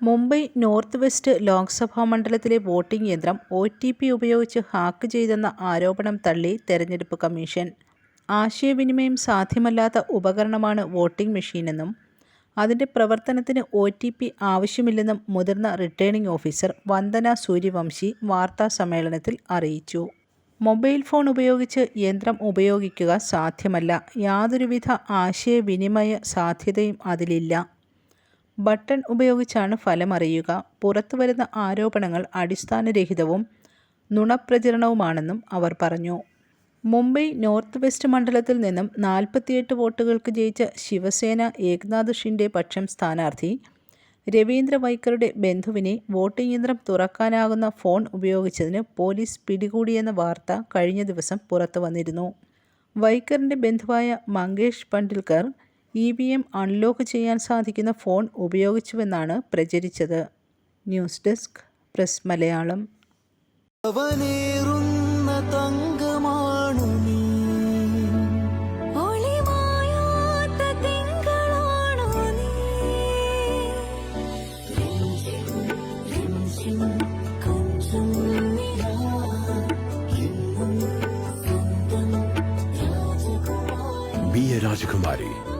Mumbai north west Lok Sabha മണ്ഡലത്തിലെ voting യന്ത്രം O T P ഉപയോഗിച്ച് ഹാക്ക് ചെയ്തെന്ന ആരോപണം തള്ളി തെരഞ്ഞെടുപ്പ് കമ്മീഷൻ. ആശയവിനിമയം സാധ്യമല്ലാത്ത ഉപകരണമാണ് വോട്ടിംഗ് മെഷീനെന്നും അതിന്റെ പ്രവർത്തനത്തിന് ഒ ടി പി ആവശ്യമില്ലെന്നും മുതിർന്ന റിട്ടേണിംഗ് ഓഫീസർ വന്ദന സൂര്യവംശി വാർത്താ സമ്മേളനത്തിൽ അറിയിച്ചു. മൊബൈൽ ഫോൺ ഉപയോഗിച്ച് യന്ത്രം ഉപയോഗിക്കുക സാധ്യമല്ല. യാതൊരുവിധ ആശയവിനിമയ സാധ്യതയും അതിലില്ല. ബട്ടൺ ഉപയോഗിച്ചാണ് ഫലമറിയുക. പുറത്തുവരുന്ന ആരോപണങ്ങൾ അടിസ്ഥാനരഹിതവും നുണപ്രചരണവുമാണെന്നും അവർ പറഞ്ഞു. മുംബൈ നോർത്ത് വെസ്റ്റ് മണ്ഡലത്തിൽ നിന്നും നാൽപ്പത്തിയെട്ട് വോട്ടുകൾക്ക് ജയിച്ച ശിവസേന ഏക്നാഥ് ഷിൻഡെ പക്ഷം സ്ഥാനാർത്ഥി രവീന്ദ്ര വൈക്കറുടെ ബന്ധുവിനെ വോട്ടിംഗ് യന്ത്രം തുറക്കാനാകുന്ന ഫോൺ ഉപയോഗിച്ചതിന് പോലീസ് പിടികൂടിയെന്ന വാർത്ത കഴിഞ്ഞ ദിവസം പുറത്തു വന്നിരുന്നു വൈക്കറിന്റെ ബന്ധുവായ Mangesh Pandilkar E V M unlock ചെയ്യാൻ സാധിക്കുന്ന ഫോൺ ഉപയോഗിച്ചുവെന്നാണ് പ്രചരിച്ചത്. News desk press Malayalam Be a Rajakumari.